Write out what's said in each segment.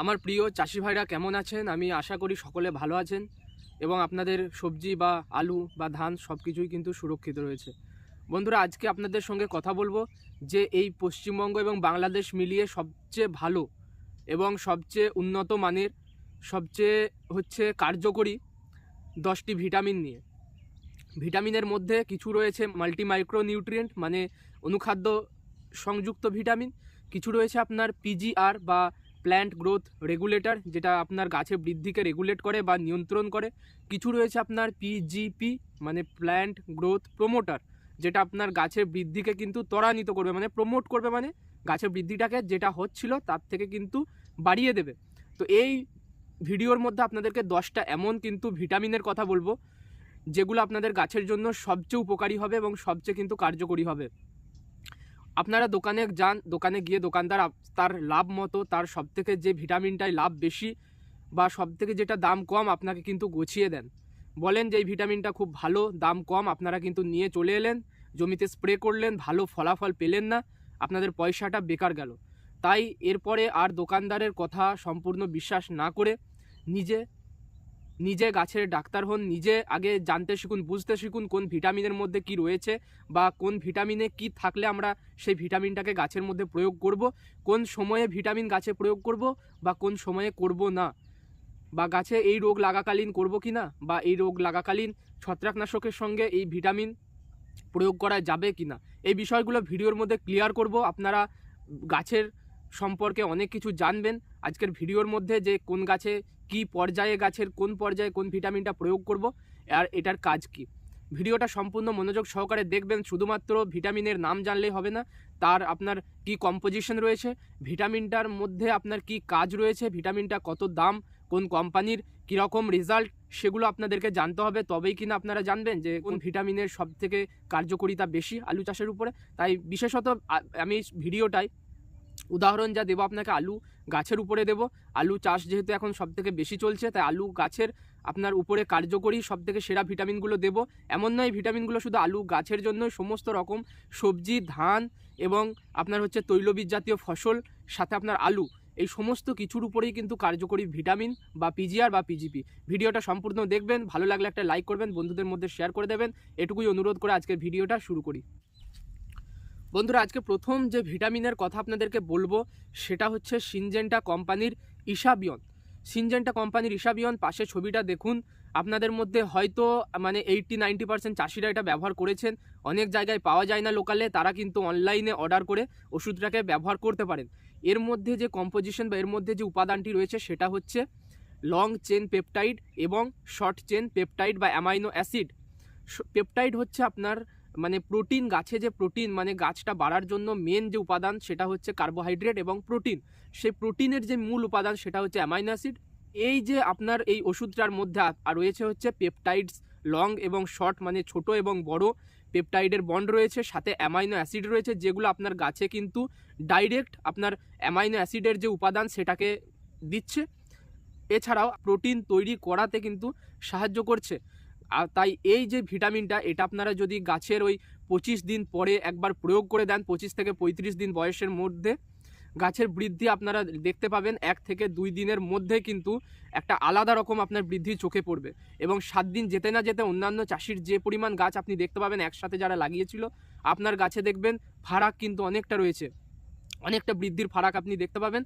আমার প্রিয় চাষি ভাইরা কেমন আছেন? আমি আশা করি সকলে ভালো আছেন এবং আপনাদের সবজি বা আলু বা ধান সব কিছুই কিন্তু সুরক্ষিত রয়েছে। বন্ধুরা, আজকে আপনাদের সঙ্গে কথা বলব যে এই পশ্চিমবঙ্গ এবং বাংলাদেশ মিলিয়ে সবচেয়ে ভালো এবং সবচেয়ে উন্নত মানের, সবচেয়ে হচ্ছে কার্যকরী দশটি ভিটামিন নিয়ে। ভিটামিনের মধ্যে কিছু রয়েছে মাল্টি মাইক্রো নিউট্রিয়েন্ট মানে অনুখাদ্য সংযুক্ত ভিটামিন। কিছু রয়েছে আপনার পিজিআর বা প্ল্যান্ট গ্রোথ রেগুলেটর যেটা আপনার গাছের বৃদ্ধিকে রেগুলেট করে বা নিয়ন্ত্রণ করে। কিছু রয়েছে আপনার পিজিপি মানে প্ল্যান্ট গ্রোথ প্রোমোটার যেটা আপনার গাছের বৃদ্ধিকে কিন্তু ত্বরান্বিত করবে মানে প্রমোট করবে মানে গাছের বৃদ্ধিটাকে যেটা হচ্ছিল তার থেকে কিন্তু বাড়িয়ে দেবে। তো এই ভিডিওর মধ্যে আপনাদেরকে দশটা এমন কিন্তু ভিটামিনের কথা বলব, যেগুলো আপনাদের গাছের জন্য সবচেয়ে উপকারী হবে এবং সবচেয়ে কিন্তু কার্যকরী হবে। আপনারা দোকানে যান, দোকানে গিয়ে দোকানদার তার লাভ মতো, তার সবথেকে যে ভিটামিনটায় লাভ বেশি বা সবথেকে যেটা দাম কম আপনাকে কিন্তু গুছিয়ে দেন। বলেন যে এই ভিটামিনটা খুব ভালো, দাম কম, আপনারা কিন্তু নিয়ে চলে এলেন, জমিতে স্প্রে করলেন, ভালো ফলাফল পেলেন না, আপনাদের পয়সাটা বেকার গেল। তাই এরপরে আর দোকানদারের কথা সম্পূর্ণ বিশ্বাস না করে নিজে নিজে গাছের ডাক্তার হন, নিজে আগে জানতে শিখুন, বুঝতে শিখুন কোন ভিটামিনের মধ্যে কি রয়েছে বা কোন ভিটামিনে কি থাকলে আমরা সেই ভিটামিনটাকে গাছের মধ্যে প্রয়োগ করব, কোন সময়ে ভিটামিন গাছে প্রয়োগ করব বা কোন সময়ে করব না। বা গাছে এই রোগ লাগাকালীন করব কি না বা এই রোগ লাগাকালীন ছত্রাকনাশকের সঙ্গে এই ভিটামিন প্রয়োগ করা যাবে কি না, এই বিষয়গুলো ভিডিওর মধ্যে ক্লিয়ার করব। আপনারা গাছের সম্পর্কে অনেক কিছু জানবেন। আজকের ভিডিওর মধ্যে যে কোন গাছে কি পর্যায়ে গাছের কোন পর্যায়ে কোন ভিটামিনটা প্রয়োগ করব আর এটার কাজ কি। ভিডিওটা সম্পূর্ণ মনোযোগ সহকারে দেখবেন শুধুমাত্র ভিটামিনের নাম জানলেই হবে না তার আপনার কি কম্পোজিশন রয়েছে ভিটামিনটার মধ্যে আপনার কি কাজ রয়েছে ভিটামিনটা কত দাম কোন কোম্পানির কীরকম রেজাল্ট সেগুলো আপনাদেরকে জানতে হবে। তবেই কিনা আপনারা জানবেন যে কোন ভিটামিনের সব থেকে কার্যকারিতা বেশি আলু চাষের উপরে। তাই বিশেষত আমি ভিডিওটায় উদাহরণ যা দেবো আপনাকে, আলু গাছের উপরে দেবো। আলু চাষ যেহেতু এখন সব থেকে বেশি চলছে, তাই আলু গাছের আপনার উপরে কার্যকরী সব থেকে সেরা ভিটামিনগুলো দেবো। এমন নয়, ভিটামিনগুলো শুধু আলু গাছের জন্য সমস্ত রকম সবজি, ধান এবং আপনার হচ্ছে তৈলবীজ জাতীয় ফসল, সাথে আপনার আলু, এই সমস্ত কিছুর উপরেই কিন্তু কার্যকরী ভিটামিন বা পিজিআর বা পিজিপি। ভিডিওটা সম্পূর্ণ দেখবেন, ভালো লাগলে একটা লাইক করবেন, বন্ধুদের মধ্যে শেয়ার করে দেবেন। এটুকুই অনুরোধ করে আজকের ভিডিওটা শুরু করি। বন্ধুরা, আজকে প্রথম যে ভিটামিনের কথা আপনাদেরকে বলব, সেটা হচ্ছে সিনজেন্টা কোম্পানির ইসাবিয়ন। সিনজেন্টা কোম্পানির ইসাবিয়ন, পাশে ছবিটা দেখুন। আপনাদের মধ্যে হয়তো মানে এইটটি নাইনটি পার্সেন্ট চাষিরা এটা ব্যবহার করেছেন। অনেক জায়গায় পাওয়া যায় না লোকালে, তারা কিন্তু অনলাইনে অর্ডার করে ওষুধটাকে ব্যবহার করতে পারেন। এর মধ্যে যে কম্পোজিশন বা এর মধ্যে যে উপাদানটি রয়েছে, সেটা হচ্ছে লং চেন পেপটাইড এবং শর্ট চেন পেপটাইড বা অ্যামাইনো অ্যাসিড পেপটাইড হচ্ছে আপনার মানে প্রোটিন, গাছে যে প্রোটিন মানে গাছটা বাড়ার জন্য মেন যে উপাদান সেটা হচ্ছে কার্বোহাইড্রেট এবং প্রোটিন সেই প্রোটিনের যে মূল উপাদান সেটা হচ্ছে অ্যামাইনো অ্যাসিড এই যে আপনার এই ওষুধটার মধ্যে রয়েছে হচ্ছে পেপটাইডস লং এবং শর্ট মানে ছোট এবং বড়। পেপটাইডের বন্ড রয়েছে, সাথে অ্যামাইনো অ্যাসিড রয়েছে, যেগুলো আপনার গাছে কিন্তু ডাইরেক্ট আপনার অ্যামাইনো অ্যাসিডের যে উপাদান সেটাকে দিচ্ছে। এছাড়াও প্রোটিন তৈরি করাতে কিন্তু সাহায্য করছে। আর তাই এই যে ভিটামিনটা, এটা আপনারা যদি গাছের ওই পঁচিশ দিন পরে একবার প্রয়োগ করে দেন, পঁচিশ থেকে পঁয়ত্রিশ দিন বয়সের মধ্যে, গাছের বৃদ্ধি আপনারা দেখতে পাবেন, এক থেকে দুই দিনের মধ্যে কিন্তু একটা আলাদা রকম আপনার বৃদ্ধি চোখে পড়বে। এবং সাত দিন যেতে না যেতে অন্যান্য চাষির যে পরিমাণ গাছ আপনি দেখতে পাবেন, একসাথে যারা লাগিয়েছিল, আপনার গাছে দেখবেন ফারাক কিন্তু অনেকটা রয়েছে। অনেকটা বৃদ্ধির ফারাক আপনি দেখতে পাবেন।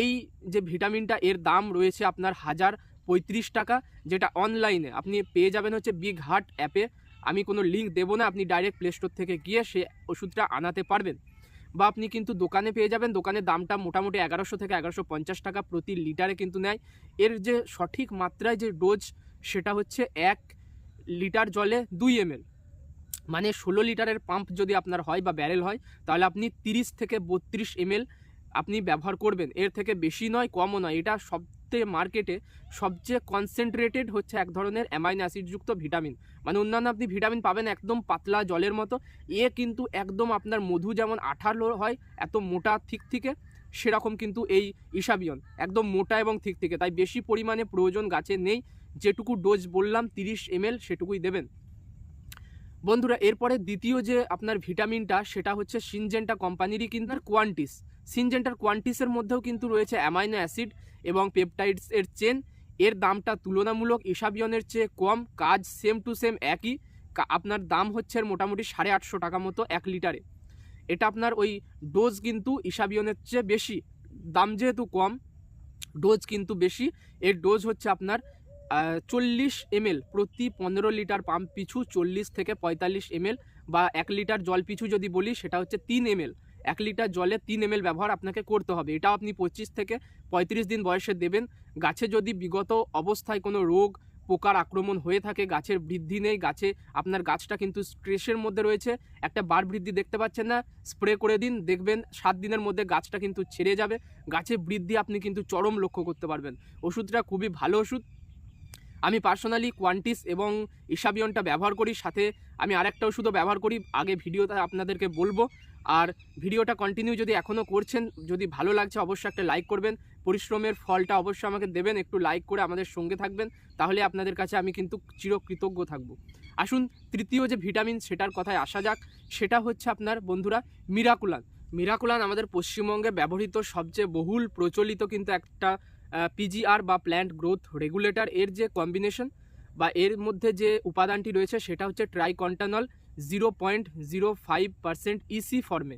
এই যে ভিটামিনটা, এর দাম রয়েছে আপনার হাজার পঁয়ত্রিশ টাকা যেটা অনলাইনে আপনি পেয়ে যাবেন হচ্ছে বিগ হার্ট অ্যাপে আমি কোনো লিঙ্ক দেবো না, আপনি ডাইরেক্ট প্লে স্টোর থেকে গিয়ে সে ওষুধটা আনাতে পারবেন। বা আপনি কিন্তু দোকানে পেয়ে যাবেন দোকানের দামটা মোটামুটি এগারোশো থেকে এগারোশো পঞ্চাশ টাকা প্রতি লিটারে কিন্তু নেয়। এর যে সঠিক মাত্রায় যে ডোজ সেটা হচ্ছে এক লিটার জলে দুই এমএল মানে ষোলো লিটারের পাম্প যদি আপনার হয় বা ব্যারেল হয়, তাহলে আপনি তিরিশ থেকে বত্রিশ এমএল আপনি ব্যবহার করবেন। এর থেকে বেশি নয়, কমও নয়। এটা সবথেকে মার্কেটে সবচেয়ে কনসেন্ট্রেটেড হচ্ছে এক ধরনের অ্যামাইন অ্যাসিডযুক্ত ভিটামিন মানে অন্যান্য আপনি ভিটামিন পাবেন একদম পাতলা জলের মতো। এ কিন্তু একদম আপনার মধু যেমন আঠালো হয়, এত মোটা থিক থেকে সেরকম কিন্তু এই ইসাবিয়ন। একদম মোটা এবং থিক থেকে তাই বেশি পরিমাণে প্রয়োজন গাছে নেই। যেটুকু ডোজ বললাম তিরিশ এম সেটুকুই দেবেন। বন্ধুরা, এরপরে দ্বিতীয় যে আপনার ভিটামিনটা, সেটা হচ্ছে সিনজেন্টা কোম্পানিরই কিন্তু কোয়ান্টিস। সিনজেন্টার কোয়ান্টিসের মধ্যেও কিন্তু রয়েছে অ্যামাইনো অ্যাসিড এবং পেপটাইডস এর চেন। এর দামটা তুলনামূলক ইসাবিয়নের চেয়ে কম, কাজ সেম টু সেম একই। আপনার দাম হচ্ছে মোটামুটি সাড়ে আটশো টাকা মতো এক লিটারে। এটা আপনার ওই ডোজ কিন্তু ইসাবিয়নের চেয়ে বেশি। দাম যেহেতু কম, ডোজ কিন্তু বেশি। এর ডোজ হচ্ছে আপনার চল্লিশ এমএল প্রতি পনেরো লিটার পাম্প পিছু চল্লিশ থেকে পঁয়তাল্লিশ এমএল বা এক লিটার জল পিছু যদি বলি, সেটা হচ্ছে তিন এমএল। এক লিটার জলে তিন এমএল ব্যবহার আপনাকে করতে হবে। এটা আপনি পঁচিশ থেকে পঁয়ত্রিশ দিন বয়সে দেবেন। গাছে যদি বিগত অবস্থায় কোনো রোগ, পোকার আক্রমণ হয়ে থাকে, গাছের বৃদ্ধি নেই, গাছে আপনার গাছটা কিন্তু স্ট্রেসের মধ্যে রয়েছে, একটা বার বৃদ্ধি দেখতে পাচ্ছেন না, স্প্রে করে দিন, দেখবেন সাত দিনের মধ্যে গাছটা কিন্তু ছেড়ে যাবে। গাছের বৃদ্ধি আপনি কিন্তু চরম লক্ষ্য করতে পারবেন। ওষুধটা খুবই ভালো ওষুধ। আমি পার্সোনালি কোয়ান্টিস এবং ইসাবিয়নটা ব্যবহার করি, সাথে আমি আরেকটা ওষুধও ব্যবহার করি, আগে ভিডিওতে আপনাদেরকে বলব। আর ভিডিওটা কন্টিনিউ যদি এখনও করছেন, যদি ভালো লাগছে অবশ্যই একটা লাইক করবেন। পরিশ্রমের ফলটা অবশ্যই আমাকে দেবেন, একটু লাইক করে আমাদের সঙ্গে থাকবেন। তাহলে আপনাদের কাছে আমি কিন্তু চিরকৃতজ্ঞ থাকব। আসুন, তৃতীয় যে ভিটামিন সেটার কথায় আসা যাক। সেটা হচ্ছে আপনার বন্ধুরা মিরাকুলান মিরাকুলান আমাদের পশ্চিমবঙ্গে ব্যবহৃত সবচেয়ে বহুল প্রচলিত কিন্তু একটা পিজিআর বা প্ল্যান্ট গ্রোথ রেগুলেটর এর যে কম্বিনেশন বা এর মধ্যে যে উপাদানটি রয়েছে সেটা হচ্ছে triacontanol zero point zero five percent EC ফর্মে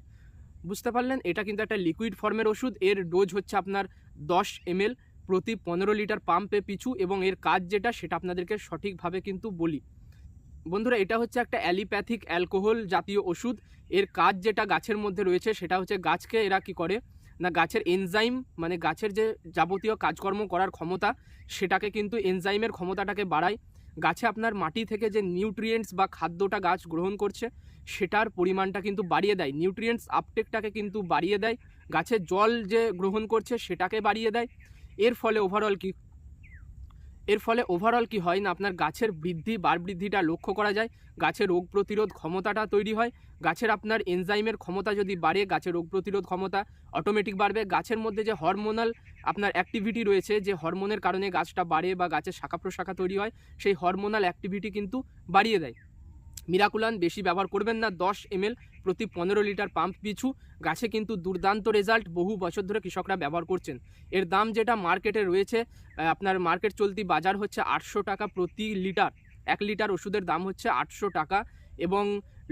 বুঝতে পারলেন? এটা কিন্তু একটা লিকুইড ফর্মের ওষুধ। এর ডোজ হচ্ছে আপনার দশ এমএল প্রতি পনেরো লিটার পাম্পে পিছু এবং এর কাজ যেটা সেটা আপনাদেরকে সঠিকভাবে কিন্তু বলি। বন্ধুরা, এটা হচ্ছে একটা অ্যালিপ্যাথিক অ্যালকোহল জাতীয় ওষুধ। এর কাজ যেটা গাছের মধ্যে রয়েছে সেটা হচ্ছে গাছকে এরা কি করে? না গাছের এনজাইম মানে গাছের যে যাবতীয় কাজকর্ম করার ক্ষমতা, সেটাকে কিন্তু এনজাইমের ক্ষমতাটাকে বাড়ায়। গাছে আপনার মাটি থেকে যে নিউট্রিয়েন্টস বা খাদ্যটা গাছ গ্রহণ করছে, সেটার পরিমাণটা কিন্তু বাড়িয়ে দেয়। নিউট্রিয়েন্টস আপটেকটাকে কিন্তু বাড়িয়ে দেয়। গাছের জল যে গ্রহণ করছে, সেটাকে বাড়িয়ে দেয়। এর ফলে ওভারঅল কি এর ফলে ওভারঅল কি হয় না, আপনার গাছের বৃদ্ধি, বার বৃদ্ধিটা লক্ষ্য করা যায়। গাছের রোগ প্রতিরোধ ক্ষমতাটা তৈরি হয়। গাছের আপনার এনজাইমের ক্ষমতা যদি বাড়ে গাছের রোগ প্রতিরোধ ক্ষমতা অটোমেটিক বাড়বে। গাছের মধ্যে যে হরমোনাল আপনার অ্যাক্টিভিটি রয়েছে, যে হরমোনের কারণে গাছটা বাড়ে বা গাছের শাখা প্রশাখা তৈরি হয়, সেই হরমোনাল অ্যাক্টিভিটি কিন্তু বাড়িয়ে দেয়। মিরাকুলান বেশি ব্যবহার করবেন না, দশ এমএল প্রতি পনেরো লিটার পাম্প পিছু। গাছে কিন্তু দুর্দান্ত রেজাল্ট বহু বছর ধরে কৃষকরা ব্যবহার করছেন। এর দাম যেটা মার্কেটে রয়েছে আপনার মার্কেট চলতি বাজার হচ্ছে আটশো টাকা প্রতি লিটার। এক লিটার ওষুধের দাম হচ্ছে আটশো টাকা এবং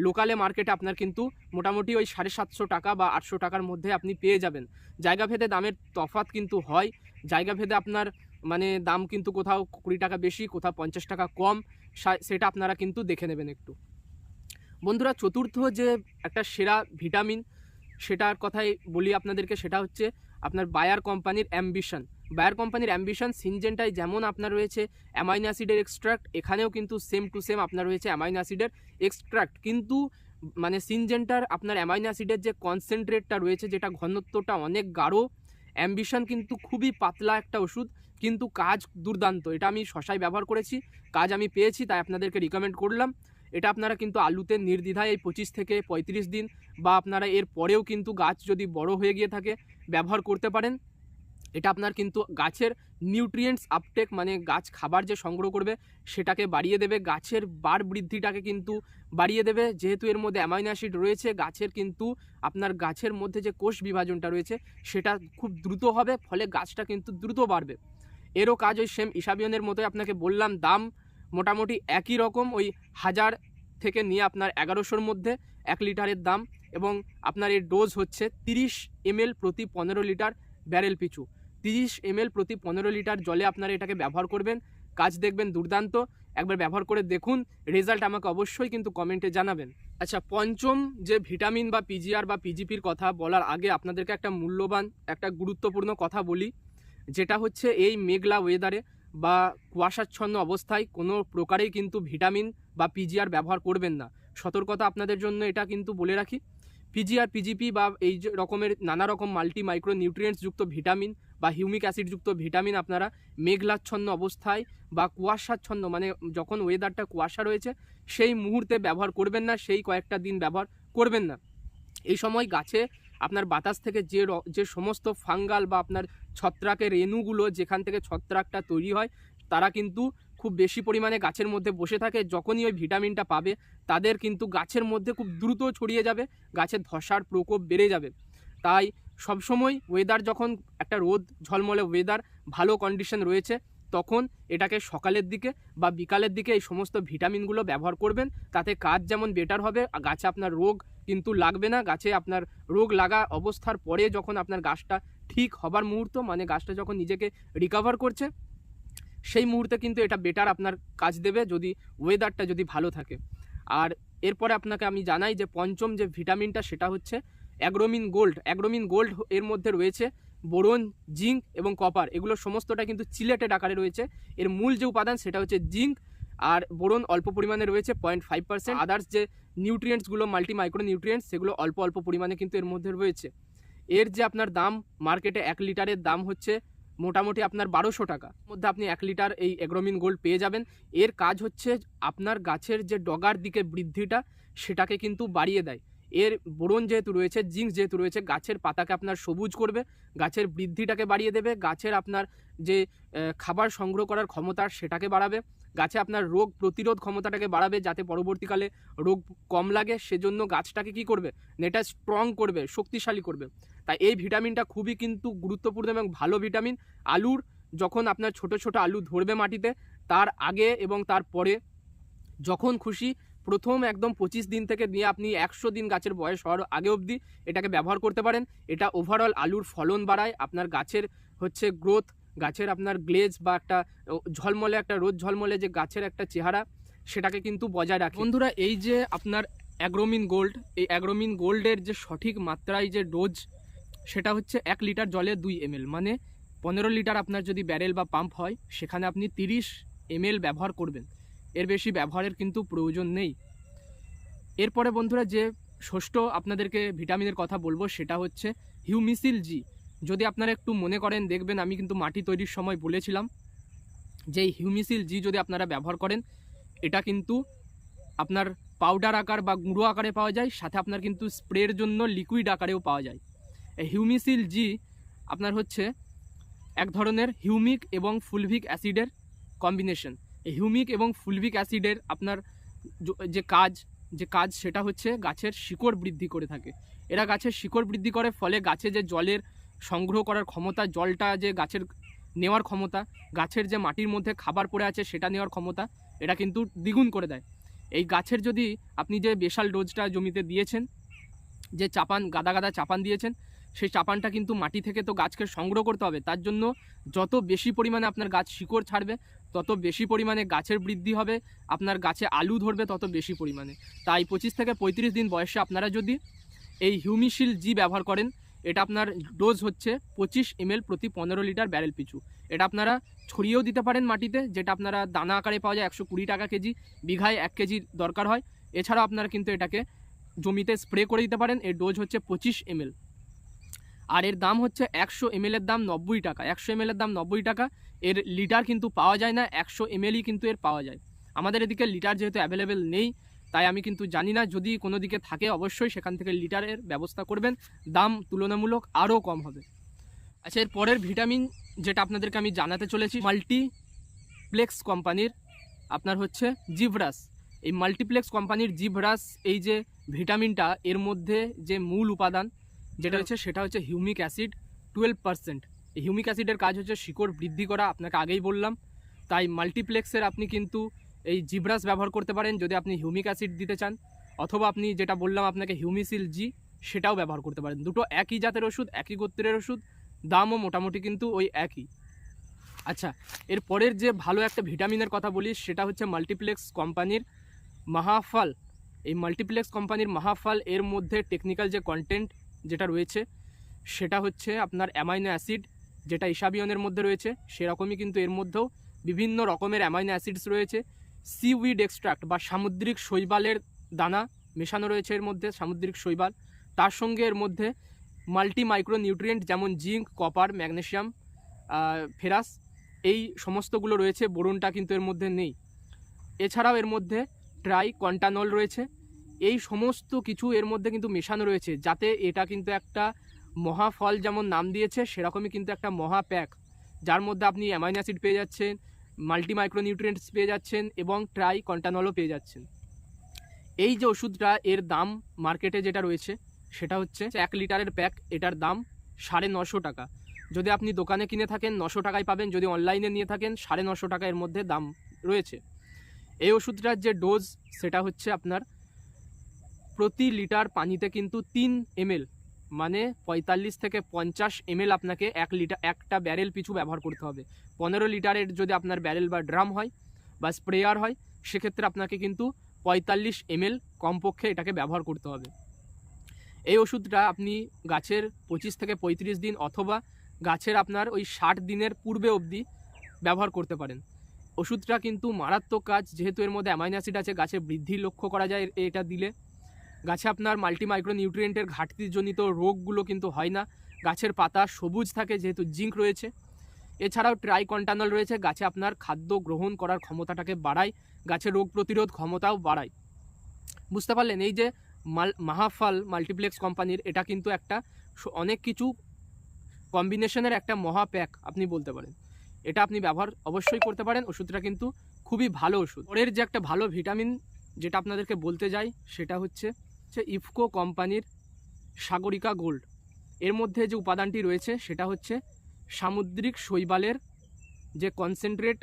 লোকালে মার্কেটে আপনার কিন্তু মোটামুটি ওই সাড়ে সাতশো টাকা বা আটশো টাকার মধ্যে আপনি পেয়ে যাবেন। জায়গা ভেদে দামের তফাৎ কিন্তু হয়। জায়গা ভেদে আপনার মানে দাম কিন্তু কোথাও কুড়ি টাকা বেশি, কোথাও পঞ্চাশ টাকা কম সেটা আপনারা কিন্তু দেখে নেবেন একটু। বন্ধুরা, চতুর্থ যে একটা সেরা ভিটামিন সেটার কথাই বলি আপনাদেরকে, সেটা হচ্ছে আপনার বায়ার কোম্পানির অ্যাম্বিশন বায়ার কোম্পানির অ্যাম্বিশন সিনজেন্টায় যেমন আপনার রয়েছে অ্যামাইনো অ্যাসিডের এক্সট্রাক্ট এখানেও কিন্তু সেম টু সেম আপনার রয়েছে অ্যামাইনো অ্যাসিডের এক্সট্রাক্ট কিন্তু মানে সিনজেন্টার আপনার অ্যামাইনো অ্যাসিডের যে কনসেন্ট্রেটটা রয়েছে, যেটা ঘনত্বটা অনেক গাঢ় অ্যাম্বিশন কিন্তু খুবই পাতলা একটা ওষুধ। কিন্তু কাজ দুর্দান্ত, এটা আমি শশায় ব্যবহার করেছি, কাজ আমি পেয়েছি, তাই আপনাদেরকে রিকমেন্ড করলাম। এটা আপনারা কিন্তু আলুতে নির্দ্বিধায় এই পঁচিশ থেকে পঁয়ত্রিশ দিন বা আপনারা এর পরেও কিন্তু গাছ যদি বড় হয়ে গিয়ে থাকে, ব্যবহার করতে পারেন। এটা আপনার কিন্তু গাছের নিউট্রিয়েন্টস আপটেক মানে গাছ খাবার যে সংগ্রহ করবে, সেটাকে বাড়িয়ে দেবে, গাছের বার বৃদ্ধিটাকে কিন্তু বাড়িয়ে দেবে। যেহেতু এর মধ্যে অ্যামাইনো অ্যাসিড রয়েছে, গাছের কিন্তু আপনার গাছের মধ্যে যে কোষ বিভাজনটা রয়েছে, সেটা খুব দ্রুত হবে, ফলে গাছটা কিন্তু দ্রুত বাড়বে। এরও কাজ ওই সেম ইসাবিয়নের মতোই আপনাকে বললাম, দাম মোটামুটি একই রকম ওই হাজার থেকে নিয়ে আপনার এগারোশোর মধ্যে এক লিটারের দাম এবং আপনার এর ডোজ হচ্ছে তিরিশ এমএল প্রতি পনেরো লিটার ব্যারেল পিছু। তিরিশ এমএল প্রতি পনেরো লিটার জলে আপনারা এটাকে ব্যবহার করবেন। কাজ দেখবেন দুর্দান্ত। একবার ব্যবহার করে দেখুন। রেজাল্ট আমাকে অবশ্যই কিন্তু কমেন্টে জানাবেন। আচ্ছা পঞ্চম যে ভিটামিন বা পিজিআর বা পিজিপির কথা বলার আগে আপনাদেরকে একটা মূল্যবান, একটা গুরুত্বপূর্ণ কথা বলি। যেটা হচ্ছে এই মেঘলা ওয়েদারে বা কুয়াশাচ্ছন্ন অবস্থায় কোনো প্রকারেই কিন্তু ভিটামিন বা পিজিআর ব্যবহার করবেন না। সতর্কতা আপনাদের জন্য এটা কিন্তু বলে রাখি। পিজিআর পিজিপি বা এই যে রকমের নানা রকম মাল্টি মাইক্রো নিউট্রিয়েন্টস যুক্ত ভিটামিন বা হিউমিক অ্যাসিড যুক্ত ভিটামিন আপনারা মেঘলাচ্ছন্ন অবস্থায় বা কুয়াশাচ্ছন্ন মানে যখন ওয়েদারটা কুয়াশা রয়েছে, সেই মুহূর্তে ব্যবহার করবেন না, সেই কয়েকটা দিন ব্যবহার করবেন না। এই সময় গাছে আপনার বাতাস থেকে যে যে সমস্ত ফাঙ্গাল বা আপনার ছত্রাকের রেণুগুলো যেখান থেকে ছত্রাকটা তৈরি হয়, তারা কিন্তু খুব বেশি পরিমাণে গাছের মধ্যে বসে থাকে। যখনই ওই ভিটামিনটা পাবে, তাদের কিন্তু গাছের মধ্যে খুব দ্রুত ছড়িয়ে যাবে, গাছের ধসার প্রকোপ বেড়ে যাবে। তাই সবসময় ওয়েদার যখন একটা রোদ, ঝলমলে ওয়েদার ভালো কন্ডিশন রয়েছে, তখন এটাকে সকালের দিকে বা বিকালের দিকে এই সমস্ত ভিটামিনগুলো ব্যবহার করবেন। তাতে কাজ যেমন বেটার হবে গাছে আপনার রোগ কিন্তু লাগবে না। গাছে আপনার রোগ লাগা অবস্থার পরে যখন আপনার গাছটা ঠিক হবার মুহূর্ত মানে গাছটা যখন নিজেকে রিকভার করছে, সেই মুহূর্তে কিন্তু এটা বেটার আপনার কাজ দেবে যদি ওয়েদারটা যদি ভালো থাকে। আর এরপরে আপনাকে আমি জানাই যে পঞ্চম যে ভিটামিনটা সেটা হচ্ছে অ্যাগ্রোমিন গোল্ড। অ্যাগ্রোমিন গোল্ড এর মধ্যে রয়েছে বোরন, জিঙ্ক এবং কপার। এগুলো সমস্তটা কিন্তু চিলেটেড আকারে রয়েছে। এর মূল যে উপাদান সেটা হচ্ছে জিঙ্ক। আর বোরন অল্প পরিমাণে রয়েছে পয়েন্ট ফাইভ পার্সেন্ট আদার্স যে নিউট্রিয়েন্টসগুলো মাল্টি মাইক্রো নিউট্রিয়েন্টস সেগুলো অল্প অল্প পরিমাণে কিন্তু এর মধ্যে রয়েছে। এর যে আপনার দাম মার্কেটে এক লিটারের দাম হচ্ছে মোটামুটি আপনার বারোশো টাকা। মধ্যে আপনি এক লিটার এই এগ্রোমিন গোল্ড পেয়ে যাবেন। এর কাজ হচ্ছে আপনার গাছের যে ডগার দিকে বৃদ্ধিটা, সেটাকে কিন্তু বাড়িয়ে দেয়। এর বোরন যেহেতু রয়েছে, জিঙ্ক যেহেতু রয়েছে, গাছের পাতাকে আপনার সবুজ করবে, গাছের বৃদ্ধিটাকে বাড়িয়ে দেবে, গাছের আপনার যে খাবার সংগ্রহ করার ক্ষমতা, সেটাকে বাড়াবে। গাছে আপনার রোগ প্রতিরোধ ক্ষমতাটাকে বাড়াবে, যাতে পরবর্তীকালে রোগ কম লাগে, সেজন্য গাছটাকে কি করবে? নেটা স্ট্রং করবে, শক্তিশালী করবে। তাই এই ভিটামিনটা খুবই কিন্তু গুরুত্বপূর্ণ এবং ভালো ভিটামিন। আলুর যখন আপনার ছোট ছোট আলু ধরবে মাটিতে, তার আগে এবং তার পরে যখন খুশি, প্রথম একদম পঁচিশ দিন থেকে নিয়ে আপনি একশো দিন গাছের বয়স হওয়ার আগে অবধি এটাকে ব্যবহার করতে পারেন। এটা ওভারঅল আলুর ফলন বাড়ায়, আপনার গাছের হচ্ছে গ্রোথ গাছের আপনার গ্লেজ বা একটা ঝলমলে একটা রোদ ঝলমলে যে গাছের একটা চেহারা, সেটাকে কিন্তু বজায় রাখে। বন্ধুরা, এই যে আপনার অ্যাগ্রোমিন গোল্ড, এই অ্যাগ্রোমিন গোল্ডের যে সঠিক মাত্রায় যে ডোজ, সেটা হচ্ছে এক লিটার জলে দুই এমএল। মানে পনেরো লিটার আপনার যদি ব্যারেল বা পাম্প হয়, সেখানে আপনি তিরিশ এমএল ব্যবহার করবেন। এর বেশি ব্যবহারের কিন্তু প্রয়োজন নেই। এরপরে বন্ধুরা, যে ষষ্ঠ আপনাদেরকে ভিটামিনের কথা বলব, সেটা হচ্ছে হিউমিসিল জি। যদি আপনারা একটু মনে করেন, দেখবেন আমি কিন্তু মাটি তৈরির সময় বলেছিলাম যে হিউমিসিল জি যদি আপনারা ব্যবহার করেন, এটা কিন্তু আপনার পাউডার আকার বা গুঁড়ো আকারে পাওয়া যায়, সাথে আপনার কিন্তু স্প্রের জন্য লিকুইড আকারেও পাওয়া যায়। এই হিউমিসিল জি আপনার হচ্ছে এক ধরনের হিউমিক এবং ফুলভিক অ্যাসিডের কম্বিনেশন হিউমিক এবং ফুলভিক অ্যাসিডের আপনার যে কাজ যে কাজ সেটা হচ্ছে গাছের শিকড় বৃদ্ধি করে থাকে। এরা গাছের শিকড় বৃদ্ধি করে, ফলে গাছে যে জলের সংগ্রহ করার ক্ষমতা, জলটা যে গাছের নেওয়ার ক্ষমতা, গাছের যে মাটির মধ্যে খাবার পড়ে আছে সেটা নেওয়ার ক্ষমতা, এটা কিন্তু দ্বিগুণ করে দেয়। এই গাছের যদি আপনি যে বেশাল ডোজটা জমিতে দিয়েছেন, যে চাপান, গাদা গাদা চাপান দিয়েছেন, সেই চাপানটা কিন্তু মাটি থেকে তো গাছকে সংগ্রহ করতে হবে। তার জন্য যত বেশি পরিমাণে আপনার গাছ শিকড় ছাড়বে, তত বেশি পরিমাণে গাছের বৃদ্ধি হবে, আপনার গাছে আলু ধরবে তত বেশি পরিমাণে। তাই পঁচিশ থেকে পঁয়ত্রিশ দিন বয়সে আপনারা যদি এই হিউমিশিল জি ব্যবহার করেন এটা আপনার ডোজ হচ্ছে পঁচিশ এমএল প্রতি পনেরো লিটার ব্যারেল পিছু। এটা আপনারা ছড়িয়েও দিতে পারেন মাটিতে, যেটা আপনারা দানা আকারে পাওয়া যায় একশো কুড়ি টাকা কেজি, বিঘায় এক কেজি দরকার হয়। এছাড়াও আপনারা কিন্তু এটাকে জমিতে স্প্রে করে দিতে পারেন, এর ডোজ হচ্ছে পঁচিশ এমএল আর এর দাম হচ্ছে একশো এমএলের দাম নব্বই টাকা। একশো এমএলের দাম নব্বই টাকা, এর লিটার কিন্তু পাওয়া যায় না, একশো এমএলই কিন্তু এর পাওয়া যায়। আমাদের এদিকে লিটার যেহেতু অ্যাভেলেবেল নেই তাই আমি কিন্তু জানি না, যদি কোনো দিকে থাকে অবশ্যই সেখান থেকে লিটারের ব্যবস্থা করবেন। দাম তুলনামূলক আরও কম হবে। আচ্ছা এর পরের ভিটামিন যেটা আপনাদেরকে আমি জানাতে চলেছি, মাল্টিপ্লেক্স কোম্পানির আপনার হচ্ছে জিভরাস। এই মাল্টিপ্লেক্স কোম্পানির জিভরাস এই যে ভিটামিনটা, এর মধ্যে যে মূল উপাদান যেটা হচ্ছে সেটা হচ্ছে হিউমিক অ্যাসিড টুয়েলভ পার্সেন্ট। এই হিউমিক অ্যাসিডের কাজ হচ্ছে শিকড় বৃদ্ধি করা, আপনাকে আগেই বললাম। তাই মাল্টিপ্লেক্সের আপনি কিন্তু এই জিব্রাস ব্যবহার করতে পারেন যদি আপনি হিউমিক অ্যাসিড দিতে চান, অথবা আপনি যেটা বললাম আপনাকে হিউমিসিল জি, সেটাও ব্যবহার করতে পারেন। দুটো একই জাতের ওষুধ, একই গোত্রের ওষুধ, দামও মোটামুটি কিন্তু ওই একই। আচ্ছা এর পরের যে ভালো একটা ভিটামিনের কথা বলি, সেটা হচ্ছে মাল্টিপ্লেক্স কোম্পানির মাহাফল। এই মাল্টিপ্লেক্স কোম্পানির মাহাফল, এর মধ্যে টেকনিক্যাল যে কন্টেন্ট যেটা রয়েছে, সেটা হচ্ছে আপনার অ্যামাইনো অ্যাসিড, যেটা ইসাবিয়নের মধ্যে রয়েছে, সেরকমই কিন্তু এর মধ্যেও বিভিন্ন রকমের অ্যামাইনো অ্যাসিডস রয়েছে। সিউইড এক্সট্রাক্ট বা সামুদ্রিক শৈবালের দানা মেশানো রয়েছে এর মধ্যে, সামুদ্রিক শৈবাল। তার সঙ্গে এর মধ্যে মাল্টি মাইক্রো নিউট্রিয়েন্ট যেমন জিঙ্ক, কপার ম্যাগনেসিয়াম ফেরাস, এই সমস্তগুলো রয়েছে, বোরনটা কিন্তু এর মধ্যে নেই। এছাড়াও এর মধ্যে ট্রাই কন্টানল রয়েছে। এই সমস্ত কিছু এর মধ্যে কিন্তু মেশানো রয়েছে, যাতে এটা কিন্তু একটা মহাফল যেমন নাম দিয়েছে, সেরকমই কিন্তু একটা মহা প্যাক যার মধ্যে আপনি অ্যামাইন অ্যাসিড পেয়ে যাচ্ছেন মাল্টি মাইক্রোনিউট্রিয়েন্টস পেয়ে যাচ্ছেন এবং ট্রাই কন্টানলও পেয়ে যাচ্ছেন। এই যে ওষুধটা, এর দাম মার্কেটে যেটা রয়েছে, সেটা হচ্ছে এক লিটারের প্যাক, এটার দাম সাড়ে নশো টাকা। যদি আপনি দোকানে কিনে থাকেন, নশো টাকায় পাবেন। যদি অনলাইনে নিয়ে থাকেন, সাড়ে নশো টাকা এর মধ্যে দাম রয়েছে। এই ওষুধটার যে ডোজ, সেটা হচ্ছে আপনার প্রতি লিটার পানিতে কিন্তু তিন এমএল মানে পঁয়তাল্লিশ থেকে পঞ্চাশ এমএল আপনাকে এক লিটার, একটা ব্যারেল পিছু ব্যবহার করতে হবে। পনেরো লিটারের যদি আপনার ব্যারেল বা ড্রাম হয় বা স্প্রেয়ার হয়, সেক্ষেত্রে আপনাকে কিন্তু পঁয়তাল্লিশ এমএল কমপক্ষে এটাকে ব্যবহার করতে হবে। এই ওষুধটা আপনি গাছের পঁচিশ থেকে পঁয়ত্রিশ দিন অথবা গাছের আপনার ওই ষাট দিনের পূর্বে অবধি ব্যবহার করতে পারেন। ওষুধটা কিন্তু মারাত্মক কাজ, যেহেতু এর মধ্যে অ্যামাইনো অ্যাসিড আছে, গাছের বৃদ্ধি লক্ষ্য করা যায়, এটা দিলে। গাছে আপনার মাল্টি মাইক্রো নিউট্রিয়েন্টের ঘাটতিজনিত রোগগুলো কিন্তু হয় না। গাছের পাতা সবুজ থাকে, যেহেতু জিঙ্ক রয়েছে। এছাড়াও ট্রাইকন্টানল রয়েছে, গাছে আপনার খাদ্য গ্রহণ করার ক্ষমতাটাকে বাড়ায় গাছের রোগ প্রতিরোধ ক্ষমতাও বাড়ায়। বুঝতে পারলেন? এই যে মাল, মাহাফাল মাল্টিপ্লেক্স কোম্পানির এটা কিন্তু একটা অনেক কিছু কম্বিনেশনের একটা মহা প্যাক আপনি বলতে পারেন। এটা আপনি ব্যবহার অবশ্যই করতে পারেন, ওষুধটা কিন্তু খুবই ভালো ওষুধ। পরের যে একটা ভালো ভিটামিন যেটা আপনাদেরকে বলতে যাই, সেটা হচ্ছে হচ্ছে ইফকো কোম্পানির সাগরিকা গোল্ড। এর মধ্যে যে উপাদানটি রয়েছে, সেটা হচ্ছে সামুদ্রিক শৈবালের যে কনসেন্ট্রেট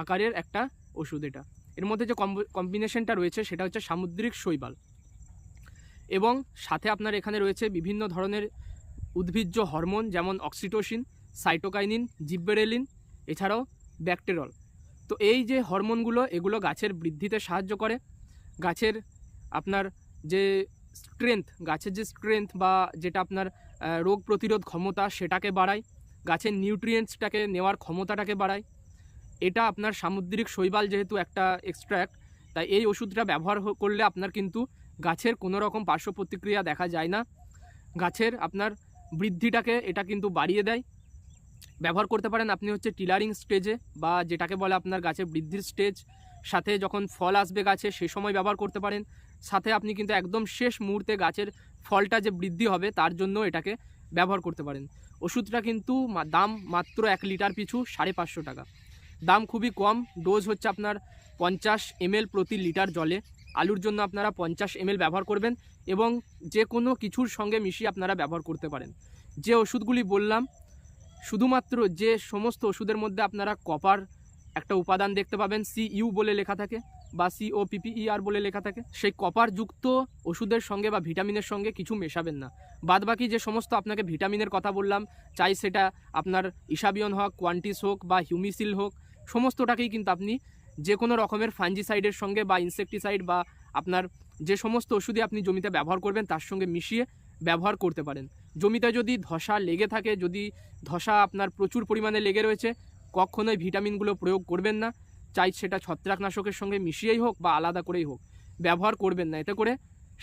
আকারের একটা ওষুধ এটা। এর মধ্যে যে কম্বিনেশনটা রয়েছে, সেটা হচ্ছে সামুদ্রিক শৈবাল। এবং সাথে আপনার এখানে রয়েছে বিভিন্ন ধরনের উদ্ভিজ্জ হরমোন, যেমন অক্সিটোসিন সাইটোকাইনিন জিব্বেরেলিন এছাড়াও ব্যাকটেরল তো এই যে হরমোনগুলো, এগুলো গাছের বৃদ্ধিতে সাহায্য করে। গাছের আপনার যে স্ট্রেংথ গাছের যে স্ট্রেংথ বা যেটা আপনার রোগ প্রতিরোধ ক্ষমতা সেটাকে বাড়ায়, গাছের নিউট্রিয়েন্টসটাকে নেওয়ার ক্ষমতাটাকে বাড়ায়। এটা আপনার সামুদ্রিক শৈবাল যেহেতু একটা এক্সট্র্যাক্ট তাই এই ওষুধটা ব্যবহার করলে আপনার কিন্তু গাছের কোনো রকম পার্শ্ব প্রতিক্রিয়া দেখা যায় না। গাছের আপনার বৃদ্ধিটাকে এটা কিন্তু বাড়িয়ে দেয়। ব্যবহার করতে পারেন আপনি হচ্ছে টিলারিং স্টেজে বা যেটাকে বলে আপনার গাছের বৃদ্ধির স্টেজ সাথে যখন ফল আসবে গাছে সে সময় ব্যবহার করতে পারেন। সাথে আপনি কিন্তু একদম শেষ মুহূর্তে গাছের ফলটা যে বৃদ্ধি হবে, তার জন্য এটাকে ব্যবহার করতে পারেন। ওষুধটা কিন্তু দাম মাত্র এক লিটার পিছু সাড়ে পাঁচশো টাকা। দাম খুবই কম, ডোজ হচ্ছে আপনার পঞ্চাশ এমএল প্রতি লিটার জলে। আলুর জন্য আপনারা পঞ্চাশ এমএল ব্যবহার করবেন এবং যে কোনো কিছুর সঙ্গে মিশিয়ে আপনারা ব্যবহার করতে পারেন। যে ওষুধগুলি বললাম, শুধুমাত্র যে সমস্ত ওষুধের মধ্যে আপনারা কপার একটা উপাদান দেখতে পাবেন সি ইউ বলে লেখা থাকে। বা সি ও পিপিইআর বলে লেখা থাকে, সেই কপার যুক্ত ওষুধের সঙ্গে বা ভিটামিনের সঙ্গে কিছু মেশাবেন না। বাদবাকি যে সমস্ত আপনাকে ভিটামিনের কথা বললাম, চাই সেটা আপনার ইসাবিয়ন হোক, কোয়ান্টিস হোক বা হিউমিসিল হোক, সমস্তটাকেই কিন্তু আপনি যে কোনো রকমের ফাঞ্জিসাইডের সঙ্গে বা ইনসেকটিসাইড বা আপনার যে সমস্ত ওষুধে আপনি জমিতে ব্যবহার করবেন, তার সঙ্গে মিশিয়ে ব্যবহার করতে পারেন। জমিতে যদি ধসা লেগে থাকে, যদি ধসা আপনার প্রচুর পরিমাণে লেগে রয়েছে, কখনোই ভিটামিনগুলো প্রয়োগ করবেন না। চাই সেটা ছত্রাকনাশকের সঙ্গে মিশিয়েই হোক বা আলাদা করেই হোক, ব্যবহার করবেন না। এতে করে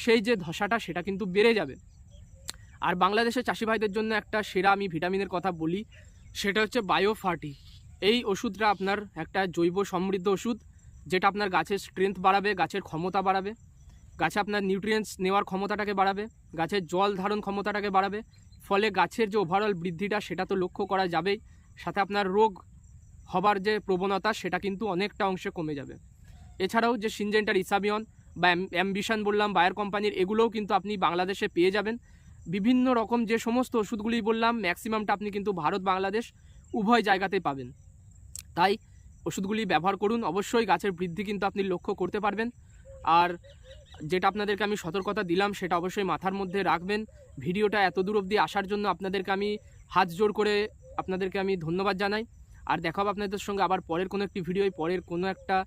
সেই যে ধসাটা সেটা কিন্তু বেড়ে যাবে। আর বাংলাদেশের চাষি ভাইদের জন্য একটা সেরা আমি ভিটামিনের কথা বলি, সেটা হচ্ছে বায়োফার্টি এই ওষুধটা আপনার একটা জৈব সমৃদ্ধ ওষুধ, যেটা আপনার গাছের স্ট্রেংথ বাড়াবে, গাছের ক্ষমতা বাড়াবে, গাছে আপনার নিউট্রিয়েন্টস নেওয়ার ক্ষমতাটাকে বাড়াবে, গাছের জল ধারণ ক্ষমতাটাকে বাড়াবে, ফলে গাছের যে ওভারঅল বৃদ্ধিটা সেটা তো লক্ষ্য করা যাবেই। সাথে আপনার রোগ হবার যে প্রবণতা, সেটা কিন্তু অনেকটা অংশে কমে যাবে। এছাড়াও যে সিনজেন্টার ইসাবিয়ন বা অ্যাম্বিশন বললাম বায়ার কোম্পানির এগুলোও কিন্তু আপনি বাংলাদেশে পেয়ে যাবেন। বিভিন্ন রকম যে সমস্ত ওষুধগুলি বললাম ম্যাক্সিমামটা আপনি কিন্তু ভারত, বাংলাদেশ উভয় জায়গাতেই পাবেন। তাই ওষুধগুলি ব্যবহার করুন, অবশ্যই গাছের বৃদ্ধি কিন্তু আপনি লক্ষ্য করতে পারবেন। আর যেটা আপনাদেরকে আমি সতর্কতা দিলাম, সেটা অবশ্যই মাথার মধ্যে রাখবেন। ভিডিওটা এত দূর অবধি আসার জন্য আপনাদেরকে আমি হাত জোর করে আপনাদেরকে আমি ধন্যবাদ জানাই। আর দেখাবো আপনাদের সঙ্গে আবার পরের কোনো একটি ভিডিওয় পরের কোনো একটা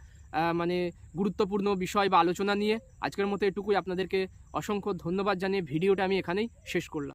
মানে গুরুত্বপূর্ণ বিষয় বা আলোচনা নিয়ে। আজকের মতো এটুকুই। আপনাদেরকে অসংখ্য ধন্যবাদ জানিয়ে ভিডিওটা আমি এখানেই শেষ করলাম।